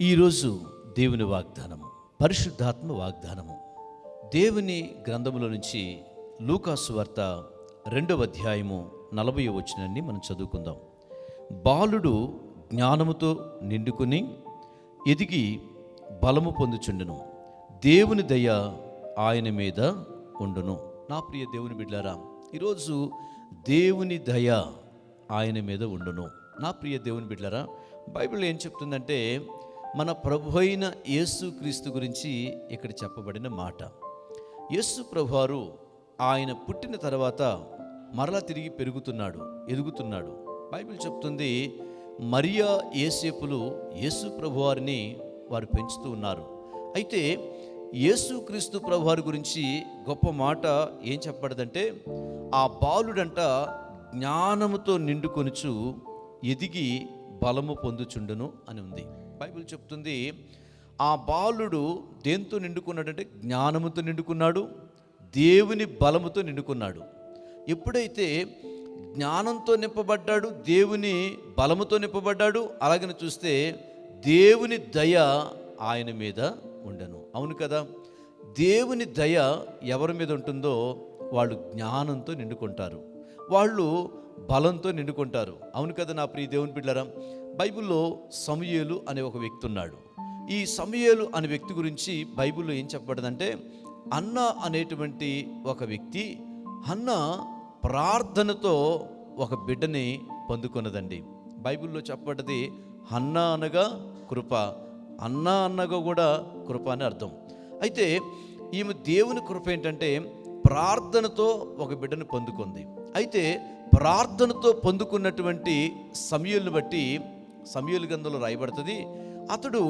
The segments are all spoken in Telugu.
ఈరోజు దేవుని వాగ్దానము పరిశుద్ధాత్మ వాగ్దానము. దేవుని గ్రంథములో నుంచి లూకాసు వార్త రెండవ అధ్యాయము నలభై వచ్చినని మనం చదువుకుందాం. బాలుడు జ్ఞానముతో నిండుకుని ఎదిగి బలము పొందుచుండును. దేవుని దయ ఆయన మీద ఉండును. నా ప్రియ దేవుని బిడ్డారా ఈరోజు దేవుని దయ ఆయన మీద ఉండును. నా ప్రియ దేవుని బిడ్డారా బైబిల్ ఏం చెప్తుందంటే మన ప్రభు అయిన యేసుక్రీస్తు గురించి ఇక్కడ చెప్పబడిన మాట. యేసు ప్రభువారు ఆయన పుట్టిన తర్వాత మరలా తిరిగి పెరుగుతున్నాడు ఎదుగుతున్నాడు. బైబిల్ చెప్తుంది మరియా ఏసేపులు యేసు ప్రభువారిని వారు పెంచుతూ ఉన్నారు. అయితే యేసుక్రీస్తు ప్రభువారి గురించి గొప్ప మాట ఏం చెప్పబడదంటే ఆ బాలుడంట జ్ఞానముతో నిండుకొనుచు ఎదిగి బలము పొందుచుండును అని ఉంది. బైబిల్ చెప్తుంది ఆ బాలుడు దేంతో నిండుకున్నాడంటే జ్ఞానముతో నిండుకున్నాడు దేవుని బలముతో నిండుకున్నాడు. ఎప్పుడైతే జ్ఞానంతో నింపబడ్డాడు దేవుని బలముతో నింపబడ్డాడు అలాగని చూస్తే దేవుని దయ ఆయన మీద ఉండను. అవును కదా? దేవుని దయ ఎవరి మీద ఉంటుందో వాళ్ళు జ్ఞానంతో నిండుకుంటారు. వాళ్ళు బలంతో నిండుకుంటారు. అవును కదా నా ప్రియ దేవుని బిడ్డరా బైబిల్లో సమయలు అనే ఒక వ్యక్తి ఉన్నాడు. ఈ సమయలు అనే వ్యక్తి గురించి బైబిల్లో ఏం చెప్పబడదంటే అన్న అనేటువంటి ఒక వ్యక్తి అన్న ప్రార్థనతో ఒక బిడ్డని పొందుకున్నదండి. బైబిల్లో చెప్పబడ్డది అన్న అనగా కృప అన్న అన్నగా కూడా కృప అని అర్థం. అయితే ఈమె దేవుని కృప ఏంటంటే ప్రార్థనతో ఒక బిడ్డను పొందుకుంది. అయితే ప్రార్థనతో పొందుకున్నటువంటి సమయాలను బట్టి సమయాల గంధంలో రాయబడుతుంది. అతడు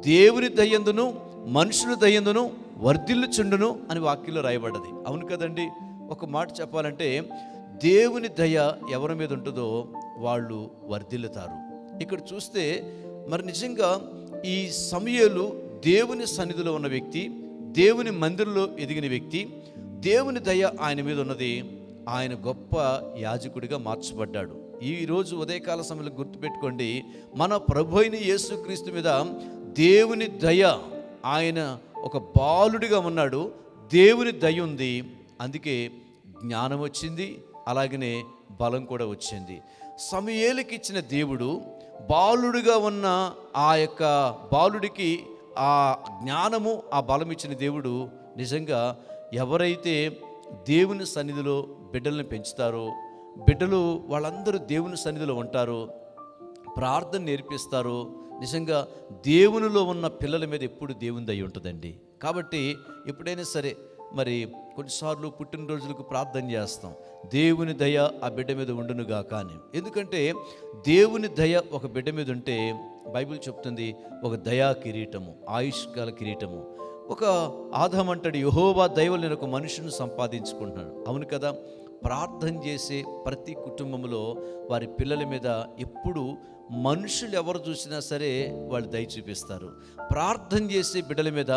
దేవుని దయ్యందును మనుషుల దయ్యందును వర్ధిల్లుచుండును అని వాక్యంలో రాయబడ్డది. అవును కదండి? ఒక మాట చెప్పాలంటే దేవుని దయ ఎవరి మీద ఉంటుందో వాళ్ళు వర్ధిల్లుతారు. ఇక్కడ చూస్తే మరి నిజంగా ఈ సమయలు దేవుని సన్నిధిలో ఉన్న వ్యక్తి దేవుని మందిరంలో ఎదిగిన వ్యక్తి దేవుని దయ ఆయన మీద ఉన్నది ఆయన గొప్ప యాజకుడిగా మార్చబడ్డాడు. ఈరోజు ఉదయకాల సమయంలో గుర్తుపెట్టుకోండి మన ప్రభు అయిన యేసుక్రీస్తు మీద దేవుని దయ ఆయన ఒక బాలుడిగా ఉన్నాడు దేవుని దయ ఉంది అందుకే జ్ఞానం వచ్చింది అలాగనే బలం కూడా వచ్చింది. సమయేలకి ఇచ్చిన దేవుడు బాలుడిగా ఉన్న ఆ యొక్క బాలుడికి ఆ జ్ఞానము ఆ బలం ఇచ్చిన దేవుడు నిజంగా ఎవరైతే దేవుని సన్నిధిలో బిడ్డల్ని పెంచుతారు. బిడ్డలు వాళ్ళందరూ దేవుని సన్నిధిలో ఉంటారు. ప్రార్థన నేర్పిస్తారు. నిజంగా దేవునిలో ఉన్న పిల్లల మీద ఎప్పుడు దేవుని దయ ఉంటుందండి. కాబట్టి ఎప్పుడైనా సరే మరి కొన్నిసార్లు పుట్టినరోజులకు ప్రార్థన చేస్తాం. దేవుని దయ ఆ బిడ్డ మీద ఉండునుగా కానీ. ఎందుకంటే దేవుని దయ ఒక బిడ్డ మీద ఉంటే బైబిల్ చెప్తుంది ఒక దయా కిరీటము ఆయుష్కాల కిరీటము. ఒక ఆదాం అంటాడు యహోవా దైవం నేను ఒక మనుషుని సంపాదించుకుంటున్నాడు అవును కదా? ప్రార్థన చేసే ప్రతి కుటుంబంలో వారి పిల్లల మీద ఎప్పుడు మనుషులు ఎవరు చూసినా సరే వాళ్ళు దయ చూపిస్తారు. ప్రార్థన చేసే బిడ్డల మీద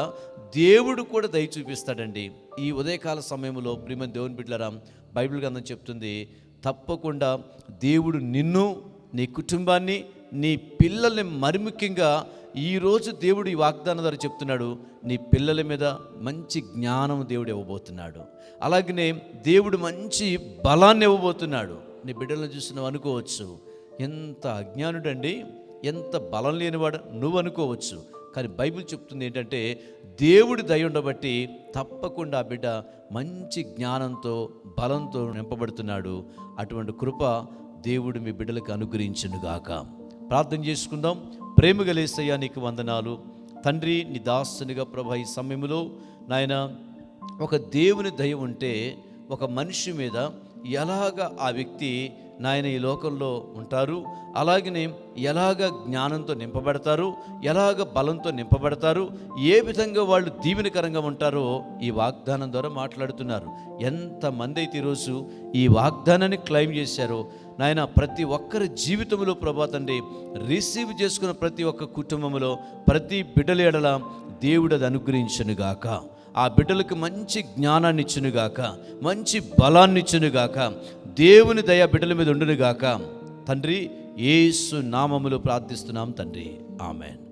దేవుడు కూడా దయ చూపిస్తాడండి. ఈ ఉదయకాల సమయంలో ప్రియమ దేవుని బిడ్డలరా బైబిల్ గ్రంథం చెప్తుంది తప్పకుండా దేవుడు నిన్ను నీ కుటుంబాన్ని నీ పిల్లల్ని మరి ముఖ్యంగా ఈరోజు దేవుడు ఈ వాగ్దానం ద్వారా చెప్తున్నాడు నీ పిల్లల మీద మంచి జ్ఞానం దేవుడు ఇవ్వబోతున్నాడు. అలాగనే దేవుడు మంచి బలాన్ని ఇవ్వబోతున్నాడు. నీ బిడ్డలను చూసి అనుకోవచ్చు. ఎంత అజ్ఞానుడండి ఎంత బలం లేనివాడు నువ్వు అనుకోవచ్చు. కానీ బైబిల్ చెప్తుంది ఏంటంటే దేవుడి దయ ఉండబట్టి తప్పకుండా ఆ బిడ్డ మంచి జ్ఞానంతో బలంతో నింపబడుతున్నాడు. అటువంటి కృప దేవుడు మీ బిడ్డలకు అనుగ్రహించునుగాక. ప్రార్థన చేసుకుందాం. ప్రేమ గలేసయ్యా నీకు వందనాలు. తండ్రి నీ దాసునిగా ప్రభా ఈ సమయంలో నాయన ఒక దేవుని దయ ఉంటే ఒక మనిషి మీద ఎలాగ ఆ వ్యక్తి నాయన ఈ లోకంలో ఉంటారు. అలాగనే ఎలాగ జ్ఞానంతో నింపబడతారు ఎలాగ బలంతో నింపబడతారు ఏ విధంగా వాళ్ళు దీవెనకరంగా ఉంటారో ఈ వాగ్దానం ద్వారా మాట్లాడుతున్నారు. ఎంతమంది అయితే ఈరోజు ఈ వాగ్దానాన్ని క్లెయిమ్ చేశారో నాయన ప్రతి ఒక్కరి జీవితంలో ప్రభా తండ్రి రిసీవ్ చేసుకున్న ప్రతి ఒక్క కుటుంబంలో ప్రతి బిడ్డల ఎడల దేవుడు అది అనుగ్రహించనుగాక. ఆ బిడ్డలకు మంచి జ్ఞానాన్ని ఇచ్చునుగాక మంచి బలాన్ని ఇచ్చునుగాక దేవుని దయ బిడ్డల మీద ఉండునుగాక. తండ్రి ఏసు నామములు ప్రార్థిస్తున్నాం తండ్రి. ఆమెన్.